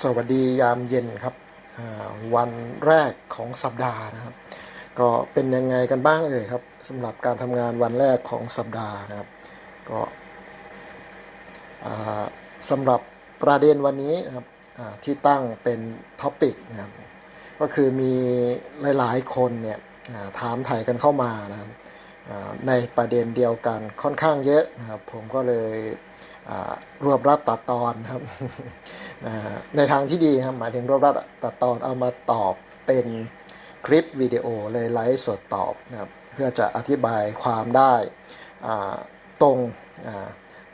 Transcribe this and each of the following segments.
สวัสดียามเย็นครับวันแรกของสัปดาห์นะครับ ก็เป็นยังไงกันบ้างเอ่ยครับสำหรับการทำงานวันแรกของสัปดาห์นะครับ ก็สำหรับประเด็นวันนี้นะครับที่ตั้งเป็นท็อปิกนะครับก็คือมีหลายๆคนเนี่ยถามไถ่กันเข้ามานะครับในประเด็นเดียวกันค่อนข้างเยอะนะครับผมก็เลย รวบรัดตัดตอนครับในทางที่ดีครับหมายถึงรวบรัดตัดตอนเอามาตอบเป็นคลิปวิดีโอเลยไลฟ์สดตอบนะครับเพื่อจะอธิบายความได้ตรง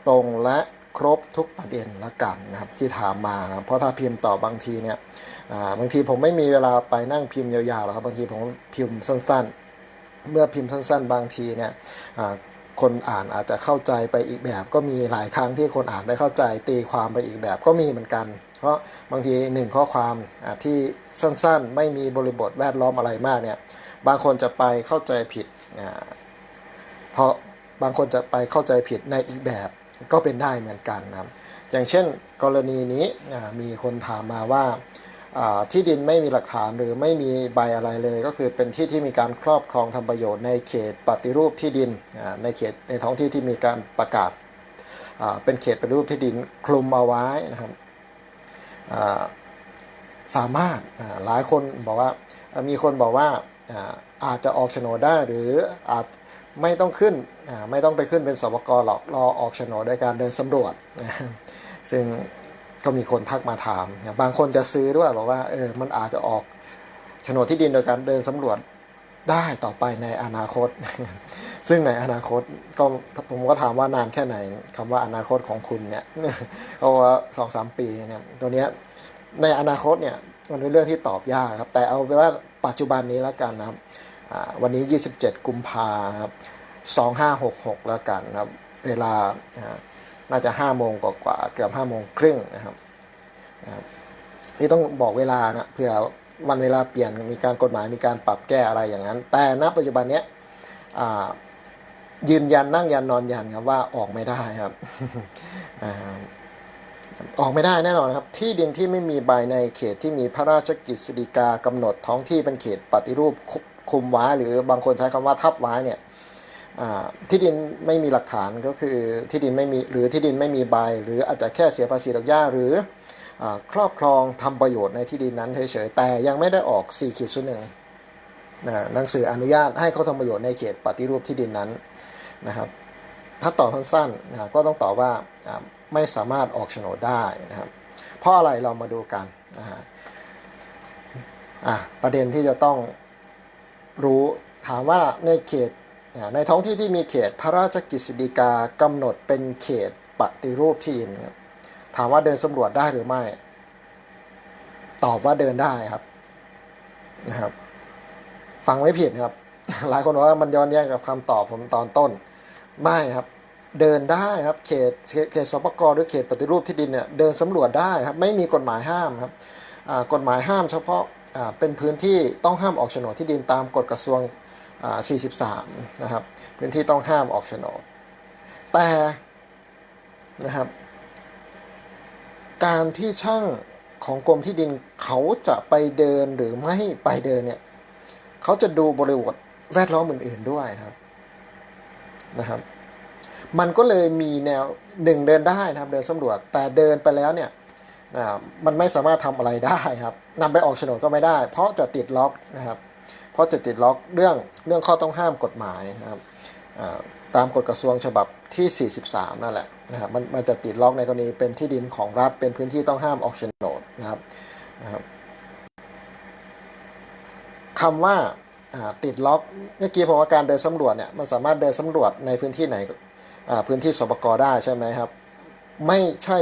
ตรงและครบทุกประเด็นละกันนะครับที่ถามมานะเพราะถ้าพิมพ์ตอบบางทีเนี่ยบางทีผมไม่มีเวลาไปนั่งพิมพ์ยาวๆหรอกครับบางทีผมพิมพ์สั้น ๆ เมื่อพิมพ์สั้น ๆ บางทีเนี่ย คนอ่านอาจจะเข้าใจไปอีกแบบ ก็มีหลายครั้งที่คนอ่านไม่เข้าใจ ตีความไปอีกแบบก็มีเหมือนกัน เพราะบางทีหนึ่งข้อความที่สั้นๆ ไม่มีบริบทแวดล้อมอะไรมากเนี่ยบางคนจะไปเข้าใจผิดเพราะบางคนจะไปเข้าใจผิดในอีกแบบก็เป็นได้เหมือนกันนะอย่างเช่นกรณีนี้มีคนถามมาว่า ที่ดินไม่มีหลักฐานหรือไม่มีใบอะไรเลย ก็คือเป็นที่ที่มีการครอบครองทำประโยชน์ในเขตปฏิรูปที่ดินในเขตในท้องที่ที่มีการประกาศเป็นเขตปฏิรูปที่ดินคลุมเอาไว้นะครับสามารถหลายคนบอกว่ามีคนบอกว่าอาจจะออกโฉนดได้หรืออาจไม่ต้องขึ้นไม่ต้องไปขึ้นเป็นสวกหรอกรอออกโฉนดโดยการเดินสำรวจ ซึ่ง ก็มีคนทักมาถาม บางคนจะซื้อด้วยบอกว่าเออมันอาจจะออกโฉนดที่ดินโดยการเดินสำรวจได้ต่อไปในอนาคต ซึ่งในอนาคตก็ผมก็ถามว่านานแค่ไหนคำว่าอนาคตของคุณเนี่ยเพราะว่าสองสามปีเนี่ยตัวเนี้ยในอนาคตเนี่ยมันเป็นเรื่องที่ตอบยากครับ แต่เอาเป็นว่าปัจจุบันนี้แล้วกันนะครับวันนี้ 27 กุมภาครับ2566 แล้วกันนะครับ เวลา น่าจะ5โมงกว่าเกือบ5โมงครึ่งนะครับนะครับนี่ต้องบอกเวลานะเผื่อวันเวลาเปลี่ยนมีการกฎหมายมีการปรับแก้อะไรอย่างนั้น แต่ณปัจจุบันเนี้ยยืนยันนั่งยันนอนยันครับว่าออกไม่ได้ครับออกไม่ได้แน่นอนครับ ที่ดินที่ไม่มีใบในเขตที่มีพระราชกฤษฎีกากำหนดท้องที่เป็นเขตปฏิรูปคุมว้หรือบางคนใช้คำว่าทับว้เนี่ย ที่ดินไม่มีหลักฐานก็คือที่ดินไม่มีหรือที่ดินไม่มีใบ หรืออาจจะแค่เสียภาษีดอกหญ้าหรืออครอบครองทำประโยชน์ในที่ดินนั้นเฉยๆแต่ยังไม่ได้ออก4ขีดศูนหนึ่งหนังสืออนุญาตให้เขาทำประโยชน์ในเขตปฏิรูปที่ดินนั้นนะครับถ้าตอบสั้นๆก็ต้องตอบว่าไม่สามารถออกโฉนดได้นะครับเพราะอะไรเรามาดูกันนะฮะประเด็นที่จะต้องรู้ถามว่าในเขต ในท้องที่ที่มีเขตพระราชกฤษฎีกากำหนดเป็นเขตปฏิรูปที่ดินถามว่าเดินสำรวจได้หรือไม่ ตอบว่าเดินได้ครับนะครับ ฟังไม่ผิดครับ หลายคนบอกว่ามันย้อนแย้งกับคำตอบผมตอนต้น ไม่ครับ เดินได้ครับ เขตเขตสปกรหรือเขตปฏิรูปที่ดินเนี่ยเดินสำรวจได้ครับ ไม่มีกฎหมายห้ามครับกฎหมายห้ามเฉพาะเป็นพื้นที่ต้องห้ามออกโฉนดที่ดินตามกฎกระทรวง 43 นะครับ พื้นที่ต้องห้ามออกโฉนด แต่นะครับ การที่ช่างของกรมที่ดินเขาจะไปเดินหรือไม่ไปเดินเนี่ยเขาจะดูบริบทแวดล้อมอื่น ๆด้วยครับนะครับ มันก็เลยมีแนวหนึ่งเดินได้นะครับ เดินสำรวจแต่เดินไปแล้วเนี่ยมันไม่สามารถทำอะไรได้ครับนำไปออกโฉนดก็ไม่ได้ เพราะจะติดล็อกนะครับ ราะจะติดล็อกเรื่องเรื่องข้อต้องห้ามกฎหมายนะครับตามกฎกระทรวงฉบับที่ 43 นั่นแหละนะครับมันมันจะติดล็อกในกรณีเป็นที่ดินของรัฐเป็นพื้นที่ต้องห้ามออกโฉนดนะครับนะครับคำว่าติดล็อกเมื่อกี้ผมว่าการเดินสำรวจเนี่ยมันสามารถเดินสำรวจในพื้นที่ไหนพื้นที่สปกได้ใช่ไหมครับ ไม่ใช่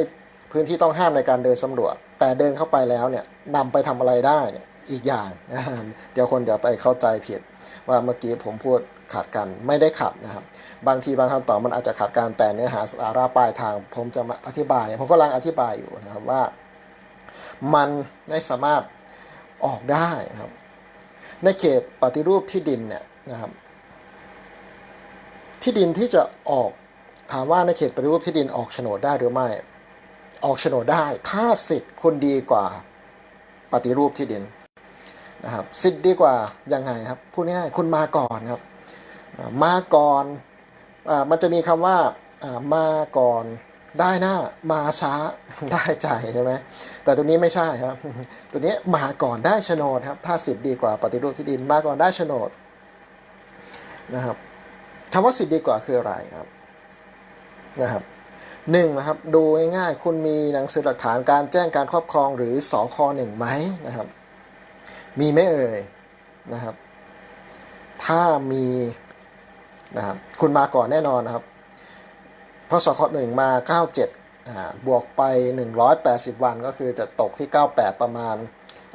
พื้นที่ต้องห้ามในการเดินสำรวจ แต่เดินเข้าไปแล้วเนี่ยนำไปทำอะไรได้เนี่ย อีกอย่างเดี๋ยวคนจะไปเข้าใจผิด ว่าเมื่อกี้ผมพูดขัดกันไม่ได้ขัดนะครับ บางทีบางคำตอบมันอาจจะขัดกันแต่เนื้อหาสาระปลายทาง ผมจะมาอธิบายเนี่ยผมกำลังอธิบายอยู่นะครับว่า มันไม่สามารถออกได้นะครับ ในเขตปฏิรูปที่ดินเนี่ยนะครับ ที่ดินที่จะออกถามว่าในเขตปฏิรูปที่ดินออกโฉนดได้หรือไม่ ออกโฉนดได้ ถ้าสิทธิ์คุณดีกว่าปฏิรูปที่ดิน นะครับสิทธิ์ดีกว่ายังไงครับพูดง่ายๆคุณมาก่อนครับมาก่อนอมันจะมีคำว่าอ่ามาก่อนได้หน้ามาช้าได้ใจใช่ไหมแต่ตัวนี้ไม่ใช่ครับ ตัวนี้มาก่อนได้โฉนดครับ ถ้าสิทธิ์ดีกว่าปฏิรูปที่ดินมาก่อนได้โฉนดนะครับคำว่าสิทธิ์ดีกว่าคืออะไรครับนะครับหนึ่งนะครับดูง่ายๆคุณมีหนังสือหลักฐานการแจ้งการครอบครองหรือสคหนึ่งไหมนะครับ มีไหมเอ่ยนะครับ ถ้ามีนะครับคุณมาก่อนแน่นอนนะครับเพราะสคหนึ่งมา 97อ่าบวกไป 180 วันก็คือจะตกที่ 98 ประมาณ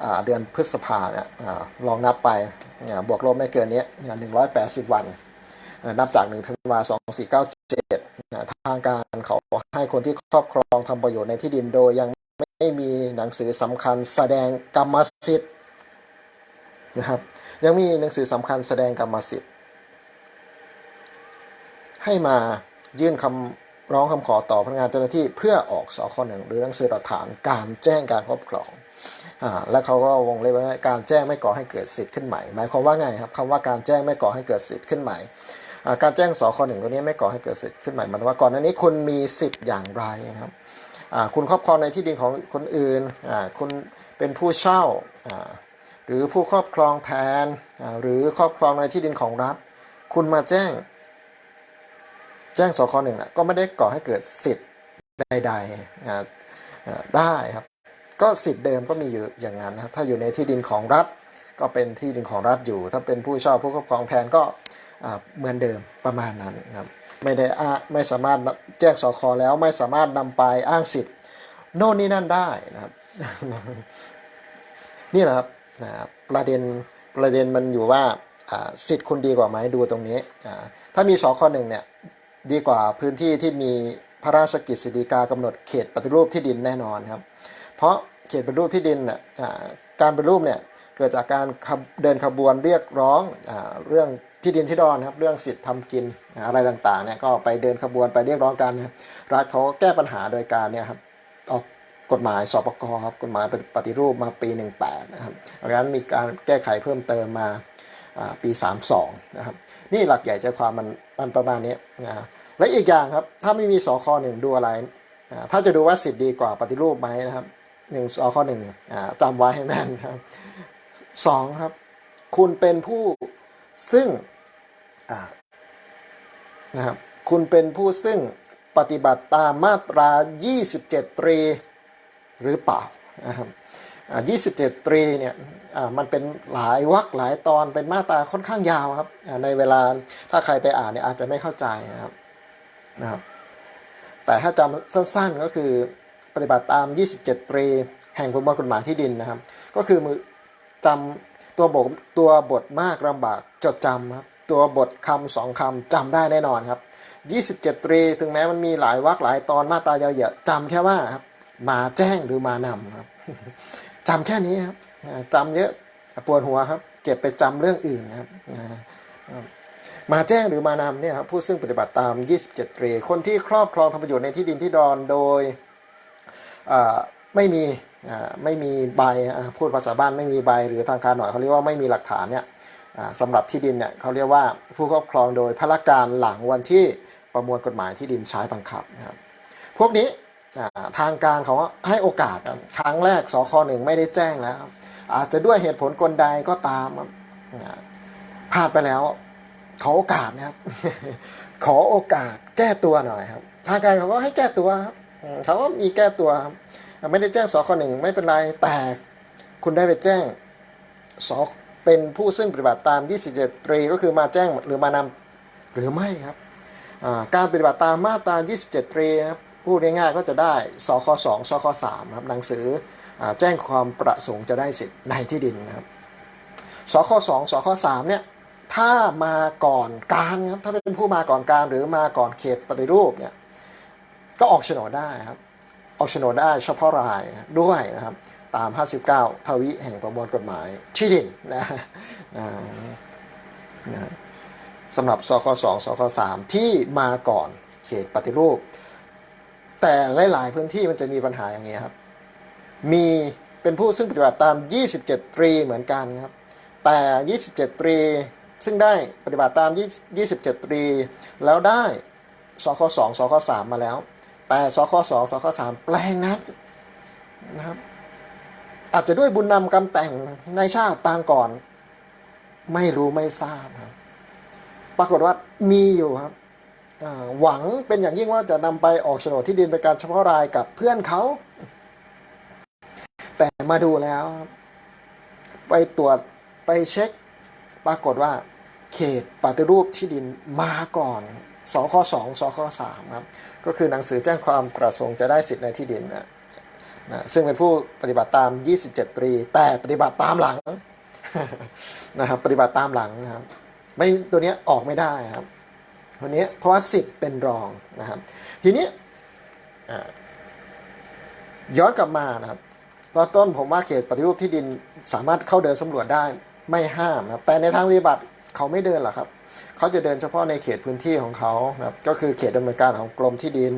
อ่าเดือนพฤษภาเนี่ยอาลองนับไปอ่าบวกลบไม่เกินนี้อ่า180 วัน นับจาก1ธันวาคม2497อ่าทางการเขาให้คนที่ครอบครองทำประโยชน์ในที่ดินโดยยังไม่มีหนังสือสำคัญแสดงกรรมสิทธิ์ นะครับ ยังมีหนังสือสำคัญแสดงกรรมสิทธิ์ ให้มายื่นคำร้องคำขอต่อพนักงานเจ้าหน้าที่เพื่อออกสคหนึ่งหรือหนังสือหลักฐานการแจ้งการครอบครองอ่าและเขาก็วงเล็บไว้ว่าการแจ้งไม่ก่อให้เกิดสิทธิ์ขึ้นใหม่หมายความว่าไงครับคำว่าการแจ้งไม่ก่อให้เกิดสิทธิ์ขึ้นใหม่การแจ้งสคหนึ่งตัวนี้ไม่ก่อให้เกิดสิทธิ์ขึ้นใหม่หมายว่าก่อนหน้านี้คุณมีสิทธิ์อย่างไรนะครับคุณครอบครองในที่ดินของคนอื่นอ่าคุณเป็นผู้เช่าอ่า รือผู้ครอบครองแทน หรือครอบครองในที่ดินของรัฐ คุณมาแจ้ง แจ้งสคหนึ่งนะก็ไม่ได้ก่อให้เกิดสิทธิ์ใดๆได้ครับ ก็สิทธิ์เดิมก็มีอยู่อย่างนั้นนะถ้าอยู่ในที่ดินของรัฐ ก็เป็นที่ดินของรัฐอยู่ ถ้าเป็นผู้เช่าผู้ครอบครองแทนก็เหมือนเดิมประมาณนั้นครับไม่ได้อ้าไม่สามารถแจ้งสคแล้วไม่สามารถนำไปอ้างสิทธิ์ โน่นนี่นั่นได้นะครับนี่แหละครับ นะประเด็นประเด็นมันอยู่ว่าสิทธิ์คุณดีกว่าไหมดูตรงนี้ ถ้ามีสคหนึ่งเนี่ยดีกว่าพื้นที่ที่มีพระราชกิจสิฎีกากำหนดเขตปฏิรูปที่ดินแน่นอนครับ เพราะเขตปฏิรูปที่ดินน่ะอ่าการปฏิรูปเนี่ยเกิดจากการเดินขบวนเรียกร้องอเรื่องที่ดินที่ดอนครับเรื่องสิทธิ์ทำกินอะไรต่างๆเนี่ยก็ไปเดินขบวนไปเรียกร้องกันรัฐเขาแก้ปัญหาโดยการเนี่ยครับออก กฎหมายสปกครับกฎหมายปฏิรูปมาปี 18 นะครับดังนั้นมีการแก้ไขเพิ่มเติมมาอ่าปี 32 นะครับ นี่หลักใหญ่ใจความมันมันประมาณนี้นะและอีกอย่างครับ ถ้าไม่มีสคหนึ่งดูอะไร ถ้าจะดูว่าสิทธิ์ดีกว่าปฏิรูปไหมนะครับหนึ่งสคหนึ่งจำไว้ให้แม่นครับสองครับ คุณเป็นผู้ซึ่งนะครับคุณเป็นผู้ซึ่งปฏิบัติตามมาตรา 27 ตรี หรือเปล่านะครับ27 ตรีเนี่ยมันเป็นหลายวรรคหลายตอนเป็นมาตราค่อนข้างยาวครับในเวลาถ้าใครไปอ่านเนี่ยอาจจะไม่เข้าใจนะครับนะครับแต่ถ้าจำสั้นๆก็คือปฏิบัติตาม 27 ตรี แห่งประมวลกฎหมายที่ดินนะครับ ก็คือมือจำตัวบทตัวบทมากลำบากจดจำครับตัวบทคำสองคำจำได้แน่นอนครับ 27 ตรี ถึงแม้มันมีหลายวรรคหลายตอนมาตรายาวเหยียดจำแค่ว่าครับ มาแจ้งหรือมานำครับจำแค่นี้ครับจำเยอะปวดหัวครับ เก็บไปจำเรื่องอื่นครับมาแจ้งหรือมานำเนี่ยครับผู้ซึ่งปฏิบัติตาม 27 ตรี คนที่ครอบครองทำประโยชน์ในที่ดินที่ดอนโดยไม่มีไม่มีใบพูดภาษาบ้านไม่มีใบหรือทางการหน่อยเขาเรียกว่าไม่มีหลักฐานเนี่ยอ่าสำหรับที่ดินเนี่ยเขาเรียกว่าผู้ครอบครองโดยพละการหลังวันที่ประมวลกฎหมายที่ดินใช้บังคับนะครับพวกนี้ ทางการเขาให้โอกาสครั้งแรกสคหนึ่งไม่ได้แจ้งแล้ว อาจจะด้วยเหตุผลกลใดก็ตามผ่าพลาดไปแล้ว ขอโอกาสนะครับ ขอโอกาสแก้ตัวหน่อยครับ ทางการเขาก็ให้แก้ตัวครับเขาก็มีแก้ตัวครับไม่ได้แจ้งสคหนึ่งไม่เป็นไรแต่คุณได้ไปแจ้งสเป็นผู้ซึ่งปฏิบัติตาม 27ตรีก็คือมาแจ้งหรือมานำหรือไม่ครับการปฏิบัติตามมาตรา 27ตรีครับ พูดง่ายๆก็จะได้สค2สค3ครับหนังสืออแจ้งความประสงค์จะได้สิทธิ์ในที่ดินนะครับสค2สค3เนี่ยถ้ามาก่อนการครับถ้าเป็นผู้มาก่อนการหรือมาก่อนเขตปฏิรูปเนี่ยก็ออกโฉนดได้ครับออกโฉนดได้เฉพาะรายด้วยนะครับตาม 59 ทวิแห่งประมวลกฎหมายที่ดินนะนะสำหรับสค2สค3ที่มาก่อนเขตปฏิรูป แต่หลาย ๆ พื้นที่มันจะมีปัญหาอย่างนี้ครับ มีเป็นผู้ซึ่งปฏิบัติตาม 27 ตรีเหมือนกันครับ แต่ 27 ตรี ซึ่งได้ปฏิบัติตาม 27 ตรี แล้วได้สค2สค3มาแล้ว แต่สค2สค3แปลงนัดนะครับ อาจจะด้วยบุญนำกรรมแต่งในชาติต่างก่อน ไม่รู้ไม่ทราบครับ ปรากฏว่ามีอยู่ครับ หวังเป็นอย่างยิ่งว่าจะนำไปออกโฉนดที่ดินเป็นการเฉพาะรายกับเพื่อนเขา แต่มาดูแล้ว ไปตรวจไปเช็ค ปรากฏว่า เขตปฏิรูปที่ดินมาก่อนสคสองสคสามครับ ก็คือหนังสือแจ้งความประสงค์จะได้สิทธิ์ในที่ดินนะนะซึ่งเป็นผู้ปฏิบัติตาม 27 ตรี แต่ปฏิบัติตามหลังนะครับ ปฏิบัติตามหลังนะครับ ไม่ตัวนี้ออกไม่ได้ครับ ตัวเนี้เพราะว่าสิทธิ์เป็นรองนะครับ ทีนี้ย้อนกลับมานะครับตอนต้นผมว่าเขตปฏิรูปที่ดินสามารถเข้าเดินสำรวจได้ไม่ห้ามนะครับ แต่ในทางปฏิบัติเขาไม่เดินหรอกครับ เขาจะเดินเฉพาะในเขตพื้นที่ของเขานะครับ ก็คือเขตดำเนินการของกรมที่ดิน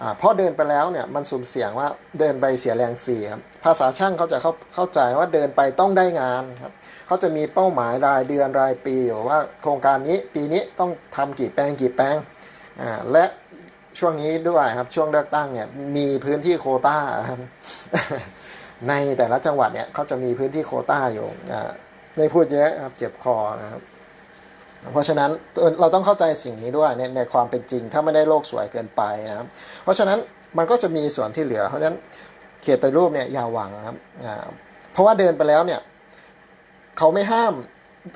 อพอเดินไปแล้วเนี่ยมันสุ่มเสี่ยงว่าเดินไปเสียแรงฟรีครับภาษาช่างเขาจะเข้าเข้าใจว่าเดินไปต้องได้งานครับ เขาจะมีเป้าหมายรายเดือนรายปีอยู่ว่าโครงการนี้ปีนี้ต้องทำกี่แปลงกี่แปลงอ่าและช่วงนี้ด้วยครับช่วงเลือกตั้งเนี่ยมีพื้นที่โคต้าครับในแต่ละจังหวัดเนี่ยเขาจะมีพื้นที่โคต้าอยู่อ่าไม่พูดเยอะครับเจ็บคอนะครับเพราะฉะนั้นเราต้องเข้าใจสิ่งนี้ด้วยในในความเป็นจริง ถ้าไม่ได้โลกสวยเกินไปนะครับ เพราะฉะนั้นมันก็จะมีส่วนที่เหลือ เพราะฉะนั้นเขตไปรูปเนี่ยอย่าหวังครับอ่าเพราะว่าเดินไปแล้วเนี่ย เขาไม่ห้าม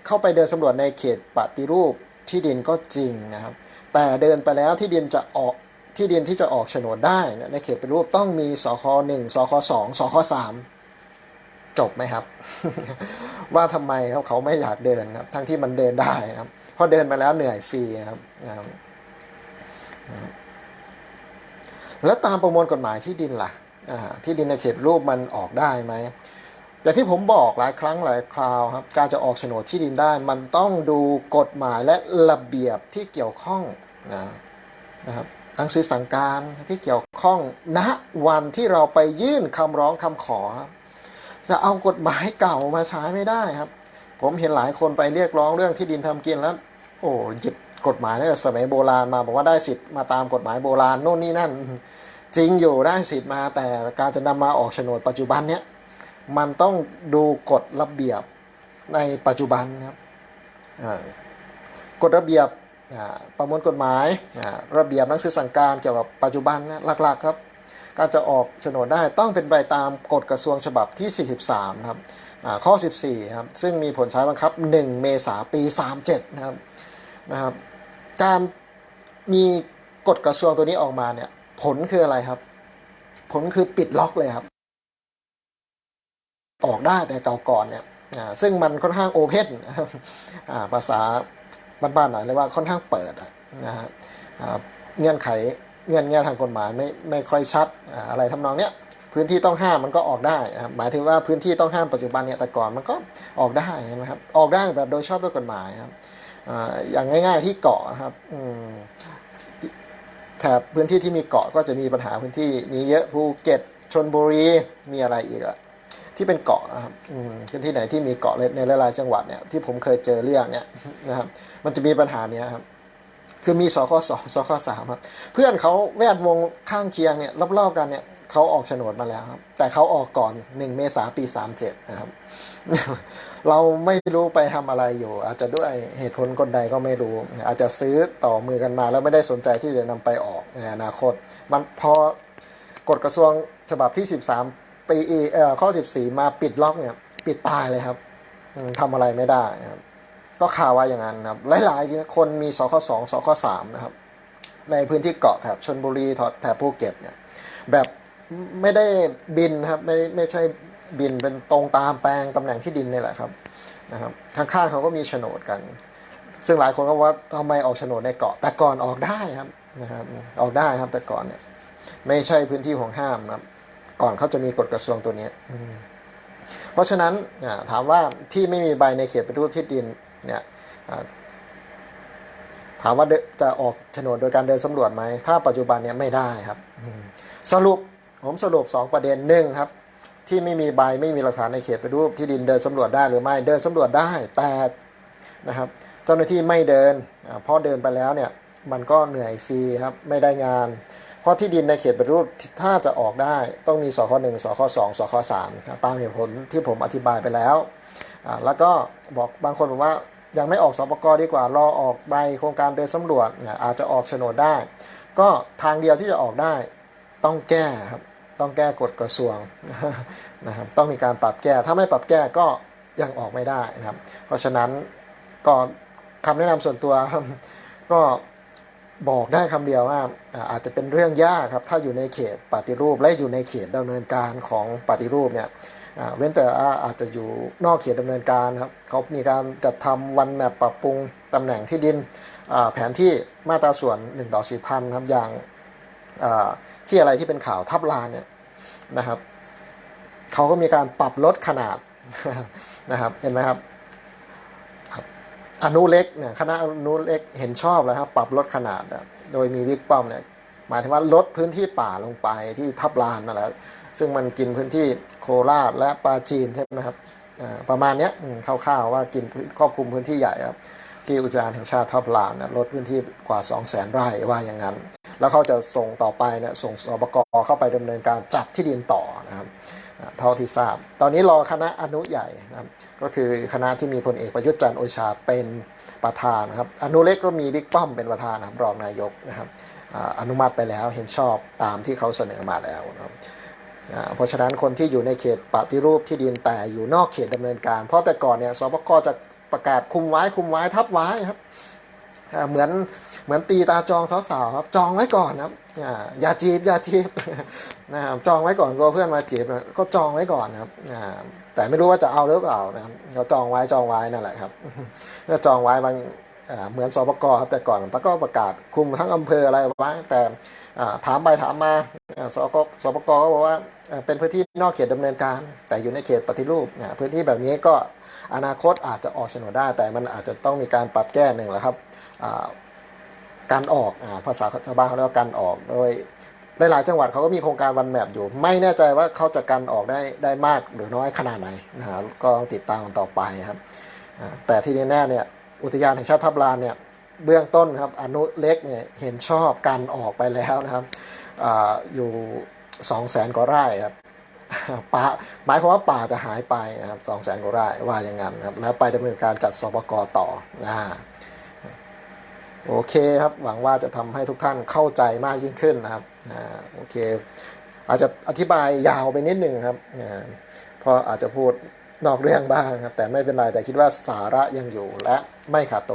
เข้าไปเดินสำรวจในเขตปฏิรูปที่ดินก็จริงนะครับ แต่เดินไปแล้วที่ดินจะออกที่ดินที่จะออกโฉนดได้ในเขตปฏิรูปต้องมีสคหนึ่งสคสองสคสามจบไหมครับ ว่าทำไมเขาไม่อยากเดินครับทั้งที่มันเดินได้นะครับพอเดินมาแล้วเหนื่อยฟรีครับนะครับแล้วตามประมวลกฎหมายที่ดินล่ะอ่าที่ดินในเขตรูปมันออกได้ไหม อย่างที่ผมบอกหลายครั้งหลายคราวครับการจะออกโฉนดที่ดินได้ มันต้องดูกฎหมายและระเบียบที่เกี่ยวข้องนะนะครับหนังสือสั่งการที่เกี่ยวข้องณวันที่เราไปยื่นคำร้องคำขอ จะเอากฎหมายเก่ามาใช้ไม่ได้ครับ ผมเห็นหลายคนไปเรียกร้องเรื่องที่ดินทำกินแล้ว โอ้หยิบกฎหมายตั้งแต่สมัยโบราณมาบอกว่าได้สิทธิ์มาตามกฎหมายโบราณโน่นนี่นั่น จริงอยู่ได้สิทธิ์มาแต่การจะนำมาออกโฉนดปัจจุบันเนี้ย มันต้องดูกฎระเบียบในปัจจุบันครับกฎระเบียบประมวลกฎหมายระเบียบหนังสือสั่งการเกี่ยวกับปัจจุบันนะหลักๆครับ การจะออกโฉนดได้ต้องเป็นไปตามกฎกระทรวงฉบับที่ 43ครับข้อ 14ครับซึ่งมีผลใช้บังคับ 1 เมษายนปี 37นะครับนะครับการมีกฎกระทรวงตัวนี้ออกมาเนี่ยผลคืออะไรครับ ผลคือปิดล็อกเลยครับ ออกได้แต่เก่าก่อนเนี่ยซึ่งมันค่อนข้างโอเพนภาษาบ้านๆหน่อยเรียกว่าค่อนข้างเปิดนะฮะเงื่อนไขเงื่อนแง่ทางกฎหมายไม่ไม่ค่อยชัดอะไรทำนองเนี้ยพื้นที่ต้องห้ามมันก็ออกได้ครับหมายถึงว่าพื้นที่ต้องห้ามปัจจุบันเนี่ยแต่ก่อนมันก็ออกได้ใช่ไหมครับออกได้แบบโดยชอบด้วยกฎหมายครับอย่างง่าย ๆที่เกาะครับแถบพื้นที่ที่มีเกาะก็จะมีปัญหาพื้นที่นี้เยอะภูเก็ตชนบุรีมีอะไรอีกอะ ที่เป็นเกาะนะครับอืมพื้นที่ไหนที่มีเกาะในหลายๆจังหวัดเนี่ยที่ผมเคยเจอเรื่องเนี่ยนะครับ มันจะมีปัญหาเนี้ยครับ คือมีสคสสคสามครับ เพื่อนเขาแวดวงข้างเคียงเนี่ยรอบๆกันเนี่ยเขาออกโฉนดมาแล้วครับ แต่เขาออกก่อน 1 เมษายนปี 37 นะครับ เราไม่รู้ไปทำอะไรอยู่ อาจจะด้วยเหตุผลคนใดก็ไม่รู้ อาจจะซื้อต่อมือกันมาแล้วไม่ได้สนใจที่จะนำไปออกในอนาคต มันพอกฎกระทรวงฉบับที่ 13 ปีเอ่อข้อ 14 มาปิดล็อกเนี่ยปิดตายเลยครับทำอะไรไม่ได้ครับก็ข่าวว่าอย่างนั้นครับหลายๆคนมีสคสองสคสามนะครับ ในพื้นที่เกาะแถบชนบุรีแถบภูเก็ตเนี่ยแบบไม่ได้บินครับไม่ไม่ใช่บินเป็นตรงตามแปลงตำแหน่งที่ดินนี่แหละครับนะครับข้างๆเขาก็มีโฉนดกัน ซึ่งหลายคนก็ว่าทำไมออกโฉนดในเกาะแต่ก่อนออกได้ครับนะครับออกได้ครับแต่ก่อนเนี่ยไม่ใช่พื้นที่ของห้ามครับ ก่อนเขาจะมีกฎกระทรวงตัวนี้เพราะฉะนั้นถามว่าที่ไม่มีใบในเขตปฏิรูปที่ดินเนี่ยถามว่าจะออกโฉนดโดยการเดินสำรวจไหม ถ้าปัจจุบันเนี่ยไม่ได้ครับ สรุปผมสรุป 2 ประเด็นหนึ่งครับ ที่ไม่มีใบไม่มีหลักฐานในเขตปฏิรูปที่ดินเดินสำรวจได้หรือไม่เดินสำรวจได้แต่นะครับ เจ้าหน้าที่ไม่เดินเพราะเดินไปแล้วเนี่ยมันก็เหนื่อยฟรีครับไม่ได้งาน เพราะที่ดินในเขตปฏิรูปถ้าจะออกได้ต้องมีสคหนึ่งสคสองสคสามตามเหตุผลที่ผมอธิบายไปแล้ว แล้วก็บอกบางคนบอกว่ายังไม่ออกสปกดีกว่ารอออกใบโครงการเดินสำรวจอาจจะออกโฉนดได้ ก็ทางเดียวที่จะออกได้ต้องแก้ครับต้องแก้กฎกระทรวงนะครับต้องมีการปรับแก้ถ้าไม่ปรับแก้ก็ยังออกไม่ได้นะครับ เพราะฉะนั้นก็คำแนะนำส่วนตัวก็ บอกได้คำเดียวว่าอาจจะเป็นเรื่องยากครับ ถ้าอยู่ในเขตปฏิรูปและอยู่ในเขตดำเนินการของปฏิรูปเนี่ยเว้นแต่อาจจะอยู่นอกเขตดำเนินการครับเขามีการจัดทำวันแมปปรับปรุงตำแหน่งที่ดินแผนที่มาตราส่วน1ต่อ4พันครับอย่างที่อะไรที่เป็นข่าวทับลานเนี่ยนะครับเขาก็มีการปรับลดขนาดนะครับเห็นไหมครับ อนุเล็กเนี่ยคณะอนุเล็กเห็นชอบแล้วครับปรับลดขนาด โดยมีวิกป้อมเนี่ยหมายถึงว่าลดพื้นที่ป่าลงไปที่ทับลานนั่นแหละซึ่งมันกินพื้นที่โคราชและปาจีนใช่ไหมครับประมาณเนี้ยคร่าวๆว่ากินครอบคลุมพื้นที่ใหญ่ครับที่อุทยานแห่งชาติทับลานนะลดพื้นที่กว่า 2 0 0 0 0 0ไร่ว่าอย่างนั้น แล้วเขาจะส่งต่อไปเนี่ยส่งสบกเข้าไปดำเนินการจัดที่ดินต่อนะครับ เท่าที่ทราบ ตอนนี้รอคณะอนุใหญ่นะครับก็คือคณะที่มีพลเอกประยุทธ์จันทร์โอชาเป็นประธานนะครับอนุเล็กก็มีบิ๊กป้อมเป็นประธานนะครับรองนายกนะครับอนุมัติไปแล้วเห็นชอบตามที่เขาเสนอมาแล้วนะครับเพราะฉะนั้นคนที่อยู่ในเขตปฏิรูปที่ดินแต่อยู่นอกเขตดำเนินการ เพราะแต่ก่อนเนี่ยสปกจะประกาศคุมไว้คุมไว้ทับไว้ครับ เหมือนเหมือนตีตาจองสาวๆครับจองไว้ก่อนครับอย่าจีบอย่าจีบนะครับจองไว้ก่อนกลัวเพื่อนมาจีบก็จองไว้ก่อนครับแต่ไม่รู้ว่าจะเอาหรือเปล่านะครับก็จองไว้จองไว้นั่นแหละครับก็จองไว้บางเหมือนสปกครับแต่ก่อนมันก็ประกาศคุมทั้งอำเภออะไรไว้แต่ถามไปถามมาอ่าสปกสปกก็บอกว่าเป็นพื้นที่นอกเขตดำเนินการ แต่อยู่ในเขตปฏิรูปพื้นที่แบบนี้ก็อนาคตอาจจะออกโฉนดได้ แต่มันอาจจะต้องมีการปรับแก้หนึ่งแหละครับ การออกอาภาษาชาวบ้านเขาเรียกว่าการออกโดยหลายๆจังหวัดเขาก็มีโครงการวันแมปอยู่ ไม่แน่ใจว่าเขาจะกันออกได้ได้มากหรือน้อยขนาดไหนนะฮะก็ติดตามกันต่อไปครับแต่ที่แน่ๆเนี่ยอุทยานแห่งชาติทับลานเนี่ยเบื้องต้นครับอนุเล็กเนี่ยเห็นชอบกันออกไปแล้วนะครับออยู่สองแสนกว่าไร่ครับป่าหมายความว่าป่าจะหายไปนะครับสองแสนกว่าไร่ว่าอย่างนั้นครับแล้วไปดำเนินการจัดสปกต่ออ่า โอเคครับหวังว่าจะทำให้ทุกท่านเข้าใจมากยิ่งขึ้นนะครับอ่าโอเค อาจจะอธิบายยาวไปนิดหนึ่งครับอ่าเพราะอาจจะพูดนอกเรื่องบ้างครับแต่ไม่เป็นไรแต่คิดว่าสาระยังอยู่และไม่ขาดตก